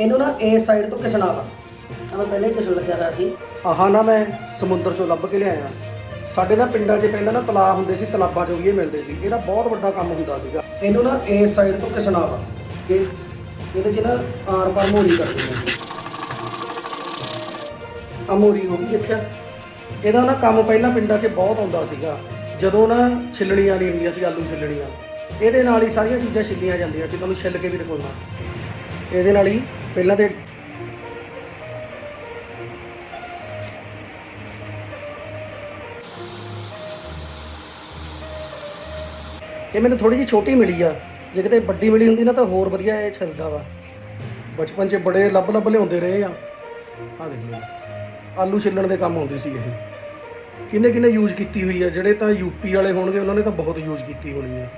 ਇਹਨੂੰ ਨਾ ਇਸ ਸਾਈਡ ਤੋਂ ਕਿਸਣਾ ਵਾ। ਆ ਮੈਂ ਪਹਿਲੇ ਹੀ ਕਿਸਣ ਲੱਗਿਆ ਹੋਇਆ ਸੀ। ਆਹ ਨਾ ਮੈਂ ਸਮੁੰਦਰ ਚੋਂ ਲੱਭ ਕੇ ਲਿਆਇਆ। ਸਾਡੇ ਨਾ ਪਿੰਡਾਂ 'ਚ ਪਹਿਲਾਂ ਨਾ ਤਲਾਅ ਹੁੰਦੇ ਸੀ ਤਲਾਬਾਂ 'ਚੋਂ ਵੀ ਇਹ ਮਿਲਦੇ ਸੀ। ਇਹਦਾ ਬਹੁਤ ਵੱਡਾ ਕੰਮ ਹੁੰਦਾ ਸੀਗਾ। ਇਹਨੂੰ ਨਾ ਇਸ ਸਾਈਡ ਤੋਂ ਕਿਸਣਾ ਵਾ। ਇਹ ਇਹਦੇ 'ਚ ਨਾ ਆਰ ਪਾਰ ਮੋਰੀ ਕਰ ਦਿੰਦੇ ਆ ਮੋਰੀ ਹੋ ਗਈ ਦੇਖਿਆ? ਇਹਦਾ ਨਾ ਕੰਮ ਪਹਿਲਾਂ ਪਿੰਡਾਂ 'ਚ ਬਹੁਤ ਆਉਂਦਾ ਸੀਗਾ। ਜਦੋਂ ਨਾ ਛਿੱਲਣੀਆਂ ਨਹੀਂ ਹੁੰਦੀਆਂ ਸੀ ਆਲੂ ਛਿੱਲਣੀਆਂ। ਇਹਦੇ ਨਾਲ ਹੀ ਸਾਰੀਆਂ ਚੀਜ਼ਾਂ ਛਿੱਲੀਆਂ ਜਾਂਦੀਆਂ ਸੀ। ਤੁਹਾਨੂੰ ਛਿੱਲ ਕੇ ਵੀ ਦਿਖਾਉਣਾ ਇਹਦੇ ਨਾਲ ਹੀ ਪਹਿਲਾਂ ਤੇ ਇਹ ਮੈਨੂੰ ਥੋੜੀ ਜਿਹੀ ਛੋਟੀ ਮਿਲੀ ਆ। ਜੇ ਕਿਤੇ ਵੱਡੀ ਮਿਲੀ ਹੁੰਦੀ ਨਾ ਤਾਂ ਹੋਰ ਵਧੀਆ ਇਹ ਛਿਲਦਾ ਵਾ। ਬਚਪਨ 'ਚ ਬੜੇ ਲੱਭ ਲੱਭ ਲਿਆਉਂਦੇ ਰਹੇ ਆ। ਆ ਦੇਖ ਲਓ। ਆਲੂ ਛਿੱਲਣ ਦੇ ਕੰਮ ਆਉਂਦੀ ਸੀ ਇਹ। ਕਿੰਨੇ ਕਿੰਨੇ ਯੂਜ਼ ਕੀਤੀ ਹੋਈ ਆ। ਜਿਹੜੇ ਤਾਂ ਯੂਪੀ ਵਾਲੇ ਹੋਣਗੇ, ਉਹਨਾਂ ਨੇ ਤਾਂ ਬਹੁਤ ਯੂਜ਼ ਕੀਤੀ ਹੋਣੀ ਹੈ